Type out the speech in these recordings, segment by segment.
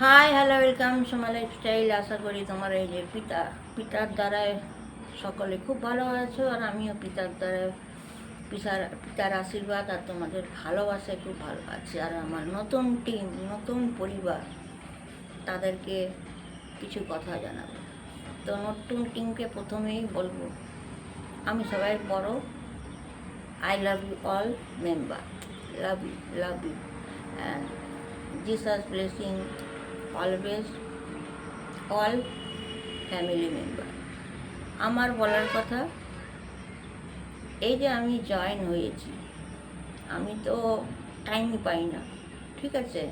Hi hello welcome Soma lifestyle আশা করি তোমার এই যে পিতা, পিতার দ্বারায় সকলে খুব ভালো আছো আর আমিও পিতার দ্বারা পিতার পিতার আশীর্বাদ আর তোমাদের ভালোবাসায় খুব ভালো আছি। আর আমার নতুন টিম নতুন পরিবার, তাদেরকে কিছু কথা জানাব। তো নতুন টিমকে প্রথমেই বলব, আমি সবাই বড়। I love you all member love you love you and Jesus blessing always all family member আমার বলার কথা, এই যে আমি জয়েন হয়েছি, আমি তো টাইমই পাই না, ঠিক আছে?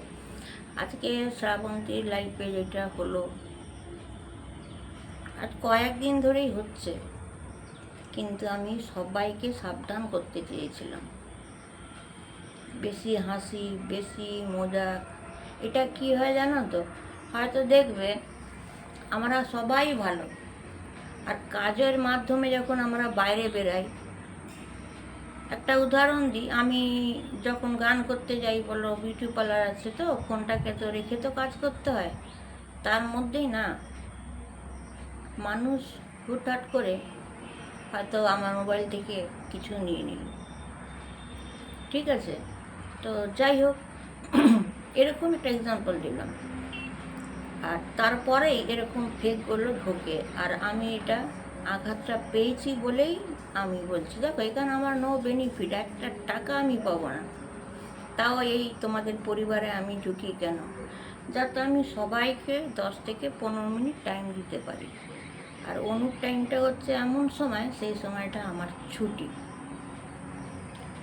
আজকে শ্রাবন্তীর লাইফে যেটা হলো, আজ কয়েকদিন ধরেই হচ্ছে, কিন্তু আমি সবাইকে সাবধান করতে চেয়েছিলাম। বেশি হাসি, বেশি মজাক এটা কি হয় জানো তো? হয়তো দেখবে, আমরা সবাই ভালো। আর কাজের মাধ্যমে যখন আমরা বাইরে বেরাই, একটা উদাহরণ দিই, আমি যখন গান করতে যাই, বলো বিউটি পার্লার আছে তো ফোনটাকে তো রেখে তো কাজ করতে হয়, তার মধ্যেই না, মানুষ হুটহাট করে হয়তো আমার মোবাইল থেকে কিছু নিয়ে নিল। ঠিক আছে? তো যাই হোক এরকম একটা এক্সাম্পল দিলাম। আর তারপরেই এরকম ফেকগুলো ঢোকে। আর আমি এটা আঘাতটা পেয়েছি বলেই আমি বলছি, দেখো, এখানে আমার নো বেনিফিট একটা টাকা আমি পাবো না। তাও এই তোমাদের পরিবারে আমি ঢুকি কেন? যাতে আমি সবাইকে দশ থেকে পনেরো মিনিট টাইম দিতে পারি। আর অনুর টাইমটা হচ্ছে এমন সময়, সেই সময়টা আমার ছুটি।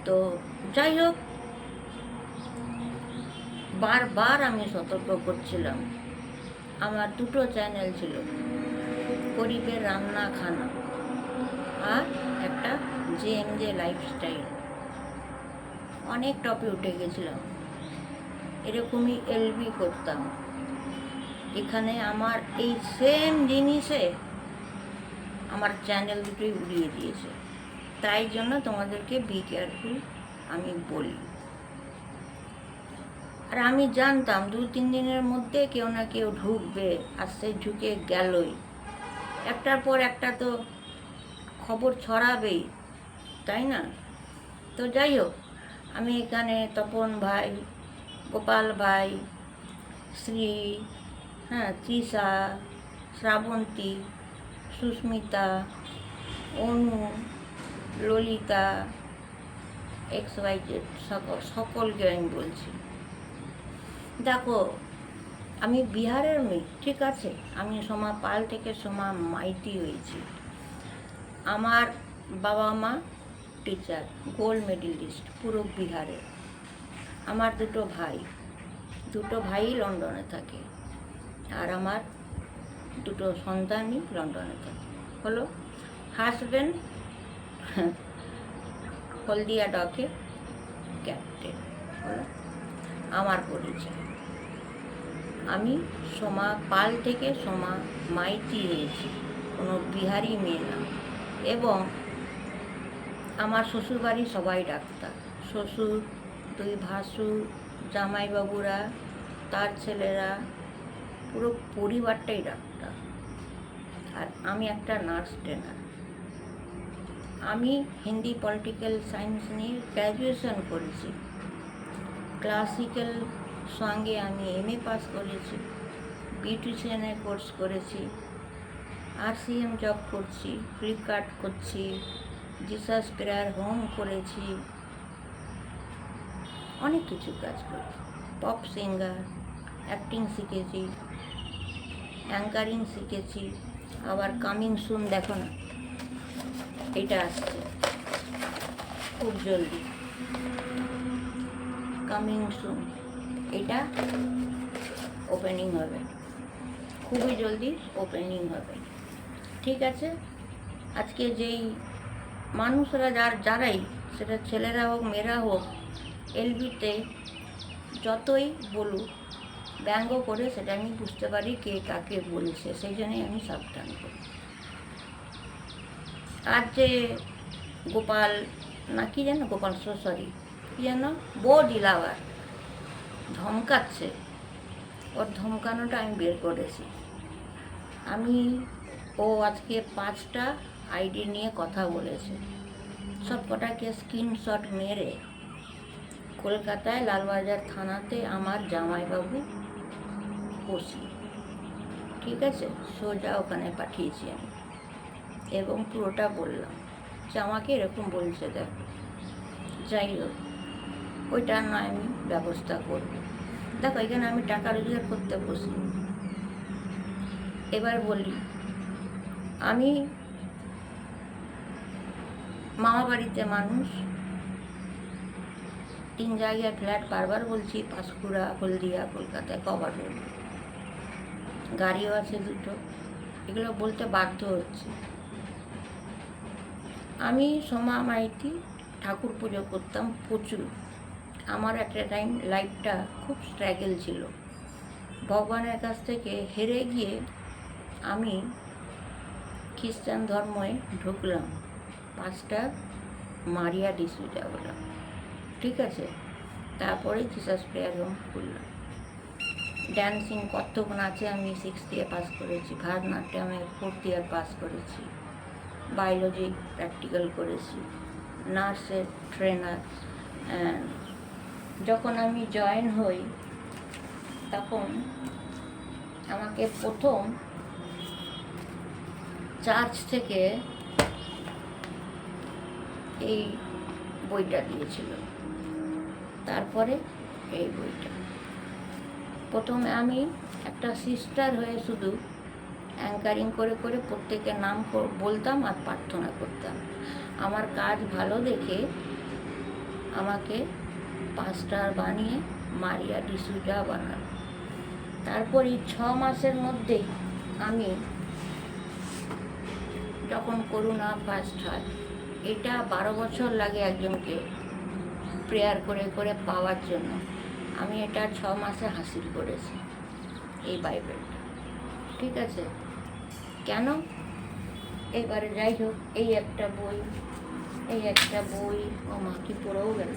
তো যাই হোক বারবার আমি সতর্ক করছিলাম। আমার দুটো চ্যানেল ছিল, গরিবের রান্না খানা আর একটা জে এম জে লাইফস্টাইল অনেক টপে উঠে গেছিলাম। এরকমই এলবি করতাম। এখানে আমার এই সেম জিনিসে আমার চ্যানেল দুটোই উড়িয়ে দিয়েছে। তাই জন্য তোমাদেরকে বি কেয়ারফুল আমি বলি। আর আমি জানতাম দু তিন দিনের মধ্যে কেউ না কেউ ঢুকবে আর সে ঢুকে গেলই। একটার পর একটা তো খবর ছড়াবেই, তাই না? তো যাই হোক, আমি এখানে তপন ভাই, গোপাল ভাই, শ্রী হ্যাঁ তৃষা, শ্রাবন্তী, সুস্মিতা, অনু, ললিতা, এক্স ওয়াই সকলকে আমি বলছি। দেখো, আমি বিহারের মেয়ে, ঠিক আছে? আমি সোমা পাল থেকে সোমা মাইতি হয়েছি। আমার বাবা মা টিচার গোল্ড মেডেলিস্ট পুরো বিহারে। আমার দুটো ভাই দুটো ভাই লন্ডনে থাকে আর আমার দুটো সন্তানই লন্ডনে থাকে। হলো হাজব্যান্ড হলদিয়া ডকে ক্যাপ্টেন হলো আমার পরিচয়। আমি সোমা পাল থেকে সোমা মাইতি হয়েছি কোনো বিহারি মেয়ে না। এবং আমার শ্বশুরবাড়ি সবাই ডাক্তার। শ্বশুর, দুই ভাসুর, জামাইবাবুরা, তার ছেলেরা, পুরো পরিবারটাই ডাক্তার। আর আমি একটা নার্স ট্রেনার। আমি হিন্দি পলিটিক্যাল সায়েন্স নিয়ে গ্র্যাজুয়েশন করেছি। ক্লাসিক্যাল সঙ্গে আমি এম এ পাস করেছি বিউটিশিয়ানের কোর্স করেছি আরসিএম জব করছি ফ্লিপকার্ট করছি জিসাস প্রেয়ার হোম করেছি, অনেক কিছু কাজ করি পপ সিঙ্গার অ্যাক্টিং শিখেছি অ্যাঙ্কারিং শিখেছি, আবার কামিং সুন দেখো না, এটা আসছে। খুব জলদি। কামিং সুন এটা ওপেনিং হবে। খুবই জলদি ওপেনিং হবে। ঠিক আছে? আজকে যেই মানুষরা যার, যারাই, সেটা ছেলেরা হোক, মেয়েরা হোক, এলবিতে যতই বলুক, ব্যঙ্গ করে সেটা আমি বুঝতে পারি কে কাকে বলছে, সেই জন্যই আমি সাবধান করি আর যে গোপাল না, কি যেন গোপাল সরি কি যেন? বো দিলাবার ধমকাচ্ছে। ওর ধমকানোটা আমি বের করেছি। আমি, ও আজকে পাঁচটা আইডি নিয়ে কথা বলেছে। সব কটাকে স্ক্রিনশট মেরে কলকাতায় লালবাজার থানাতে আমার জামাইবাবু ওসি ঠিক আছে? সোজা ওখানে পাঠিয়েছি আমি। এবং পুরোটা বললাম। যে আমাকে এরকম বলছে দেখ। যাই হোক। ওইটা নয়, আমি ব্যবস্থা করব। দেখো, এখানে আমি টাকা রোজগার করতে বসি। এবার বলি, আমি মামা বাড়িতে মানুষ, তিন জায়গায় ফ্ল্যাট বারবার বলছি, পাঁশকুড়া, হলদিয়া কলকাতায় কভার রোড গাড়িও আছে দুটো, এগুলো বলতে বাধ্য হচ্ছে। আমি সোমা মাইতি ঠাকুর পুজো করতাম প্রচুর। আমার একটা টাইম লাইফটা খুব স্ট্রাগল ছিল। ভগবানের কাছ থেকে হেরে গিয়ে আমি খ্রিস্টান ধর্মে ঢুকলাম। পাঁচটা মারিয়া ডিসুজা বললাম ঠিক আছে? তারপরে জিসাস প্রেয়ার হোম খুললাম। ড্যান্সিং কত্থক নাচে আমি সিক্স দিয়ে পাস করেছি, ভারতনাট্যমে ফোর্থ ইয়ার পাস করেছি বায়োলজি প্র্যাকটিক্যাল করেছি নার্সের ট্রেনার যখন আমি জয়েন হই, তখন আমাকে প্রথম চার্চ থেকে এই বইটা দিয়েছিল। তারপরে এই বইটা। প্রথমে আমি একটা সিস্টার হয়ে শুধু অ্যাঙ্কারিং করে করে প্রত্যেকের নাম বলতাম আর প্রার্থনা করতাম। আমার কাজ ভালো দেখে আমাকে পাঁচটার বানিয়ে মারিয়া ডিসুজা বানাল। তারপর এই ছ মাসের মধ্যেই আমি যখন করোনা ফার্স্ট হয়, এটা বারো বছর লাগে একজনকে প্রেয়ার করে করে পাওয়ার জন্য। আমি এটা ছ মাসে হাসিল করেছি এই বাইবেলটা। ঠিক আছে? কেন? এবারে যাই হোক, এই একটা বই, এই একটা বই ও মা পড়েও গেল।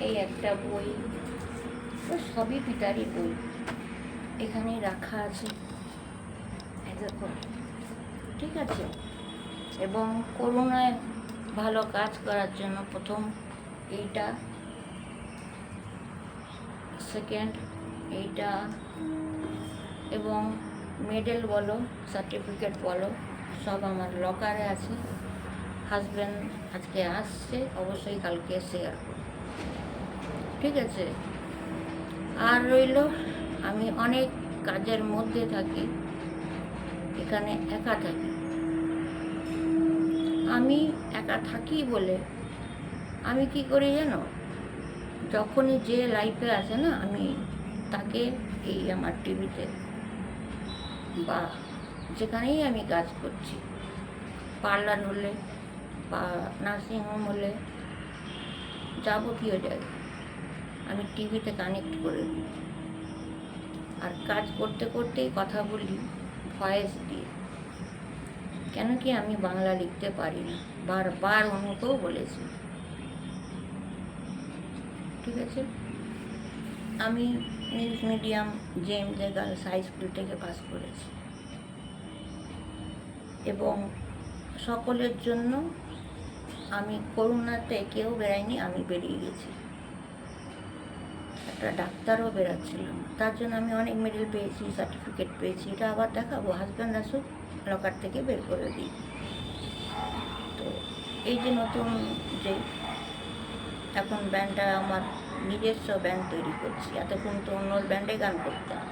এই একটা বই। ও সবই পিতারই বই। এখানে রাখা আছে। ঠিক আছে। এবং করোনায় ভালো কাজ করার জন্য প্রথম এইটা সেকেন্ড এইটা, এবং মেডেল বলো সার্টিফিকেট বলো, সব আমার লকারে আছে। হাজব্যান্ড আজকে আসছে, অবশ্যই কালকে শেয়ার করব। ঠিক আছে? আর রইল, আমি অনেক কাজের মধ্যে থাকি, এখানে একা থাকি। আমি একা থাকি বলে, আমি কি করি জানো? যখনই যে লাইফে আছে না, আমি তাকে এই আমার টিভিতে বা যেখানেই আমি কাজ করছি পার্লার হলে বা নার্সিংহোম হলে, যাবতীয় জায়গায়। আমি টিভিতে কানেক্ট করে। আর কাজ করতে করতেই কথা বলি ভয়েস দিয়ে কেন কি আমি বাংলা লিখতে পারি না? বারবার অনুকেও বলেছি। ঠিক আছে? আমি English medium gem gems girls high school থেকে পাস করেছি। এবং সকলের জন্য আমি করোনাতে কেউ বেরায়নি আমি বেরিয়ে গেছি। ডাক্তারও বেরাচ্ছিল। তার জন্য আমি অনেক মেডেল পেয়েছি সার্টিফিকেট পেয়েছি। এটা আবার দেখাবো হাজব্যান্ড আসুক লকার থেকে বের করে দিই। তো এই যে নতুন যে এখন ব্যান্ডটা আমার নিজস্ব ব্যান্ড তৈরি করছি, এতক্ষণ তো অন্য ব্যান্ডে গান করতাম।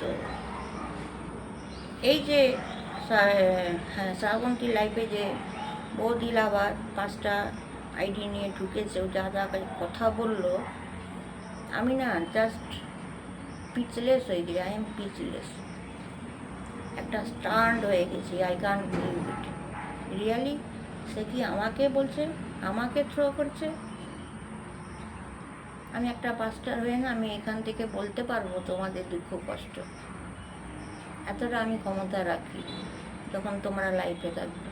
তো এই যে হ্যাঁ শ্রাবন্তী লাইফে যে বৌদিল আবার পাঁচটা আইডি নিয়ে ঢুকেছে, ও যা যা কথা বলল আমি না জাস্ট পিচলেস হয়ে গেছি আই এম পিচলেস একটা স্টান্ড হয়ে গেছি আই কান রিয়ালি সে কি আমাকে বলছে? আমাকে থ্রো করছে? আমি একটা পাস্টার হয়ে না, আমি এখান থেকে বলতে পারব তোমাদের দুঃখ, কষ্ট। এতটা আমি ক্ষমতা রাখি, যখন তোমরা লাইফে থাকবে।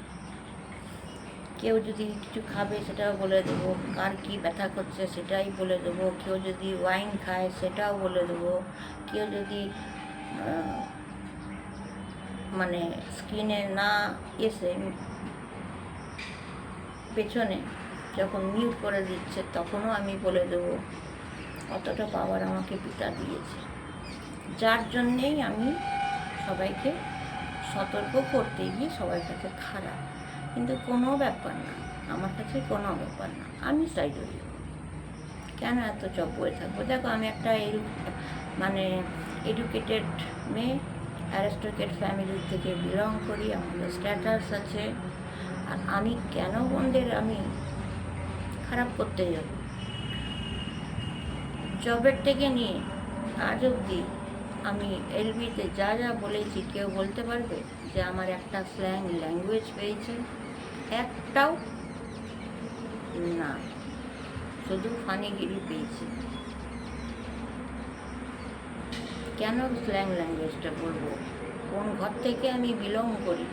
কেউ যদি কিছু খাবে সেটাও বলে দেবো, কার কী ব্যথা করছে সেটাই বলে দেবো, কেউ যদি ওয়াইন খায় সেটাও বলে দেবো, কেউ যদি মানে স্কিনে না এসে পেছনে যখন মিউট করে দিচ্ছে তখনও আমি বলে দেবো, অতটা পাওয়ার আমাকে পিতা দিয়েছে। যার জন্যেই আমি সবাইকে সতর্ক করতে গিয়ে সবার কাছে খারাপ। কিন্তু কোনো ব্যাপার না। আমার কাছে কোনো ব্যাপার না। আমি সাইড হই কেন এত চপ বয়ে থাকব? দেখো, আমি একটা এডু- মানে এডুকেটেড মেয়ে অ্যারিস্টোকেট ফ্যামিলি থেকে বিলং করি আমাদের স্ট্যাটাস আছে। আর আমি কেন বোনদের আমি খারাপ করতে যাব? জবের থেকে নিয়ে আজ অবধি আমি এলবিতে যা যা বলেছি, কেউ বলতে পারবে? যে আমার একটা স্ল্যাং ল্যাঙ্গুয়েজ পেয়েছে। একটাও না। শুধু ফানিগিরি পেয়েছি। কেন স্ল্যাং ল্যাঙ্গুয়েজটা বলব? কোন ঘর থেকে আমি বিলং করি,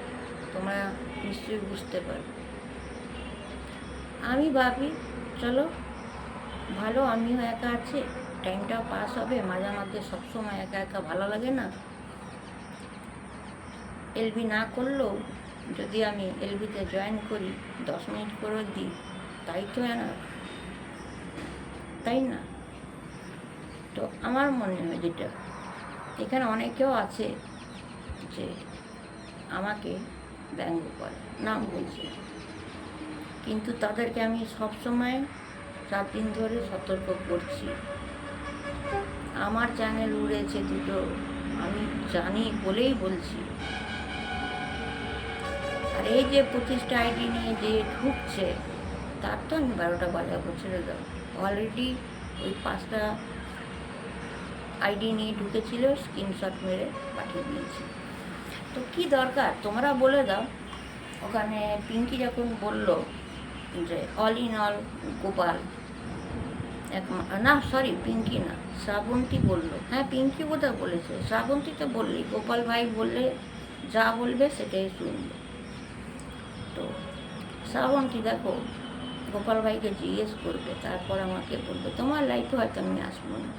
তোমরা নিশ্চয়ই বুঝতে পারবে। আমি ভাবি, চলো, ভালো, আমিও একা আছি টাইমটা পাস হবে, মাঝে মাঝে সবসময় একা একা ভালো লাগে না। এলবি না করলেও যদি আমি এলবিতে জয়েন করি, দশ মিনিট করে দিই, তাই তো না তাই না? তো আমার মনে হয় যেটা, এখানে অনেকেও আছে যে আমাকে ব্যঙ্গ করে, নাম বলছে। কিন্তু তাদেরকে আমি সবসময় চার দিন ধরে সতর্ক করছি। আমার চ্যানেল উড়েছে দুটো, আমি জানি বলেই বলছি। আর এই যে পঁচিশটা আইডি নিয়ে যে ঢুকছে, তার তো আমি বারোটা বাজাবো ছেড়ে দাও অলরেডি ওই পাঁচটা আইডি নিয়ে ঢুকেছিল স্ক্রিনশট মেরে পাঠিয়ে দিয়েছি। তো কি দরকার? তোমরা বলে দাও। ওখানে পিঙ্কি যখন বলল যে অল ইন অল গোপাল। এক না সরি পিঙ্কি না, শ্রাবন্তী বলল। হ্যাঁ পিঙ্কি বোধহয় বলেছে। শ্রাবন্তী তো বললি, গোপাল ভাই বললে যা বলবে সেটাই শুনবে। তো শ্রাবন্তী দেখো? গোপাল ভাইকে জিজ্ঞেস করবে, তারপর আমাকে বলবে, তোমার লাইফে হয়তো আমি আসব না।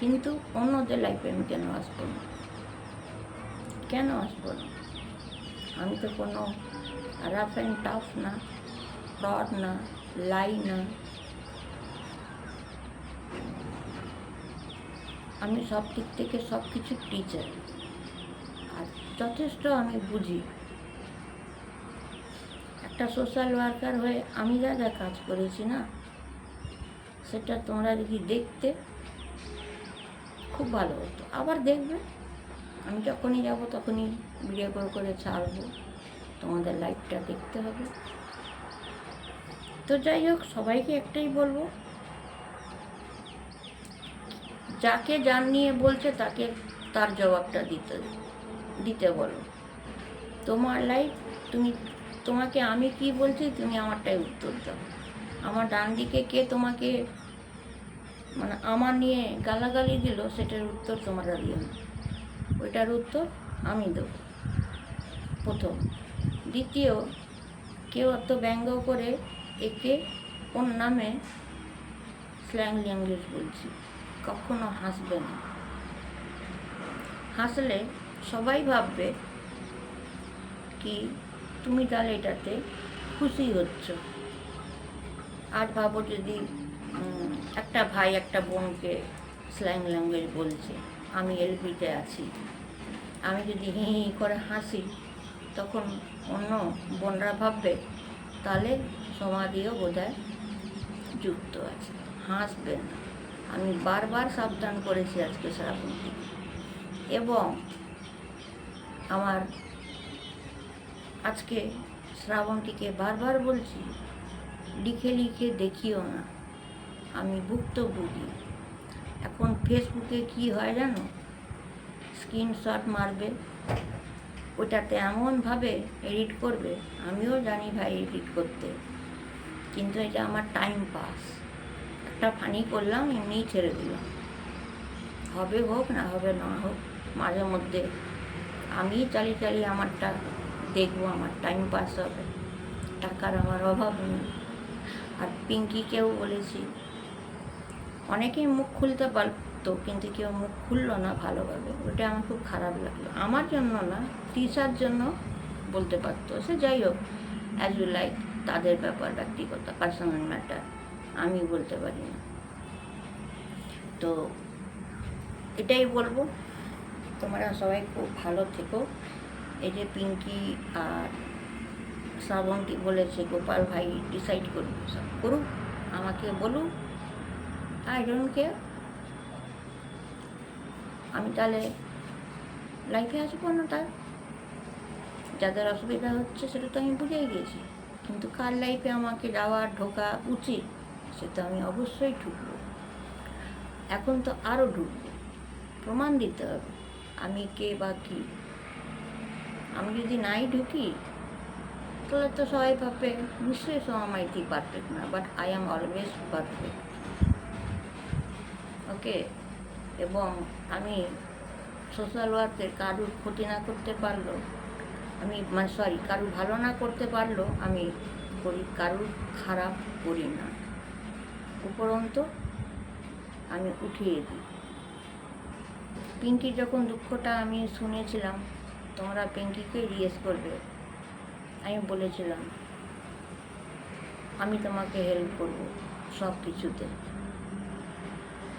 কিন্তু অন্যদের লাইফে আমি কেন আসব না? কেন আসব না? আমি তো কোনো রাফ অ্যান্ড টাফ না ফ্রড না লাই না। আমি সব দিক থেকে সব কিছু টিচার আর যথেষ্ট আমি বুঝি। একটা সোশ্যাল ওয়ার্কার হয়ে আমি যা যা কাজ করেছি না, সেটা তোমরা যদি দেখতে খুব ভালো হতো। আবার দেখবে, আমি যখনই যাব তখনই ভিডিও করে করে ছাড়বো। তোমাদের লাইফটা দেখতে হবে। তো যাই হোক, সবাইকে একটাই বলব, যাকে যার নিয়ে বলছে তাকে তার জবাবটা দিতে দিতে বলো। তোমার লাইফ তুমি তোমাকে আমি কি বলছি, তুমি আমারটাই উত্তর দাও। আমার ডান দিকে কে তোমাকে মানে আমার নিয়ে গালাগালি দিল, সেটার উত্তর তোমরা দিও না ওইটার উত্তর আমি দেব। প্রথম। দ্বিতীয়, কেউ অত ব্যঙ্গ করে একে ওর নামে স্ল্যাং ল্যাঙ্গুয়েজ বলছি। কখনো হাসবে না। হাসলে সবাই ভাববে কি তুমি তাহলে এটাতে খুশি হচ্ছ। আর ভাবো যদি একটা ভাই একটা বোনকে স্ল্যাং ল্যাঙ্গুয়েজ বলছে, আমি এলপিতে আছি। আমি যদি হি হি করে হাসি, তখন অন্য বোনরা ভাববে, তাহলে সমাধিও বোধহয় যুক্ত আছে। হাসবে না। আমি বারবার সাবধান করেছি আজকে শ্রাবন্তী এবং আমার আজকে শ্রাবণটিকে বারবার বলছি, লিখে লিখে দেখিও না। আমি ভুক্তভোগী এখন ফেসবুকে কি হয় জানো? স্ক্রিনশট মারবে, ওটাতে এমনভাবে এডিট করবে, আমিও জানি ভাই এডিট করতে। কিন্তু এটা আমার টাইম পাস। একটা ফানি করলাম এমনিই ছেড়ে দিলাম। হবে হোক না হবে না হোক, মাঝে মধ্যে আমি চালিয়ে চালিয়ে আমারটা দেখব, আমার টাইম পাস হবে। টাকার আমার অভাব নেই। আর পিঙ্কিকেও বলেছি, অনেকেই মুখ খুলতে পারতো, কিন্তু কেউ মুখ খুললো না ভালোভাবে। ওটা আমার খুব খারাপ লাগল। আমার জন্য না, তৃষার জন্য বলতে পারতো। সে যাই হোক অ্যাজ ইউ লাইক তাদের ব্যাপার, ব্যক্তিগত পার্সোনাল ম্যাটার আমি বলতে পারি না। তো এটাই বলব। তোমরা সবাই খুব ভালো থেকো। এই যে পিঙ্কি আর শ্রাবন্তী বলেছে, গোপাল ভাই ডিসাইড করুক করুক, আমাকে বলুক আই ডোন্ট কেয়ার আমি তাহলে লাইফে আসব না তার। যাদের অসুবিধা হচ্ছে সেটা তো আমি বুঝেই গেছি। কিন্তু কার লাইফে আমাকে যাওয়া, ঢোকা উচিত সেটা আমি অবশ্যই ঢুকবো। এখন তো আরও ঢুকবো। প্রমাণ দিতে হবে। আমি কে বা কী? আমি যদি নাই ঢুকি, তাহলে তো সবাই ভাববে, নিশ্চয়ই সোমা মাইতি পারফেক্ট না but I am always perfect okay এবং আমি সোশ্যাল ওয়ার্কের কারুর ক্ষতি না করতে পারল, আমি মানে সরি কারুর ভালো না করতে পারল, আমি করি, কারুর খারাপ করি না। উপরন্ত, আমি উঠিয়ে দিই। পিঙ্কির যখন দুঃখটা আমি শুনেছিলাম তোমরা পিঙ্কিকে রিয়েস করবে। আমি বলেছিলাম, আমি তোমাকে হেল্প করব সব কিছুতে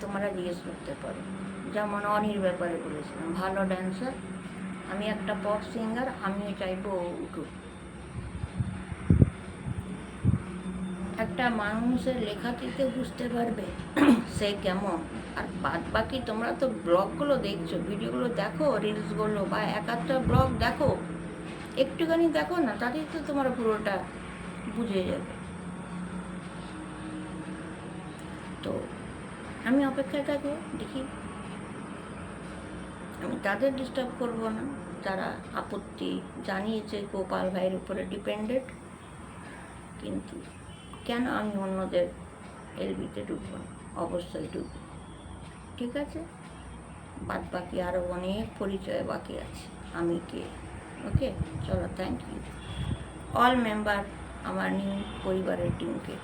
তোমরা জিজ্ঞেস করতে পারো। যেমন অনির ব্যাপারে বলেছিলাম, ভালো ড্যান্সার আমি একটা পপ সিঙ্গার আমিও চাইব উঠুক। একটা মানুষের লেখা থেকে বুঝতে পারবে সে কেমন। আর বাদ বাকি তোমরা তো ব্লগগুলো দেখছ, ভিডিওগুলো দেখো রিলসগুলো বা এক একটা ব্লগ দেখো, একটুখানি দেখো না, তাতেই তো তোমার পুরোটা বুঝে যাবে। তো আমি অপেক্ষায় থাকব, দেখি। আমি তাদের ডিস্টার্ব করব না তারা আপত্তি জানিয়েছে গোপাল ভাইয়ের উপরে ডিপেন্ডেড কিন্তু কেন আমি অন্যদের এলবিতে ঢুকবো না? অবশ্যই ঢুকবো। ঠিক আছে? বাদ বাকি আরও অনেক পরিচয় বাকি আছে, আমি কে? ওকে? চলো থ্যাংক ইউ অল মেম্বার আমার নিউ পরিবারের টিমকে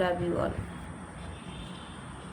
লাভ ইউ অল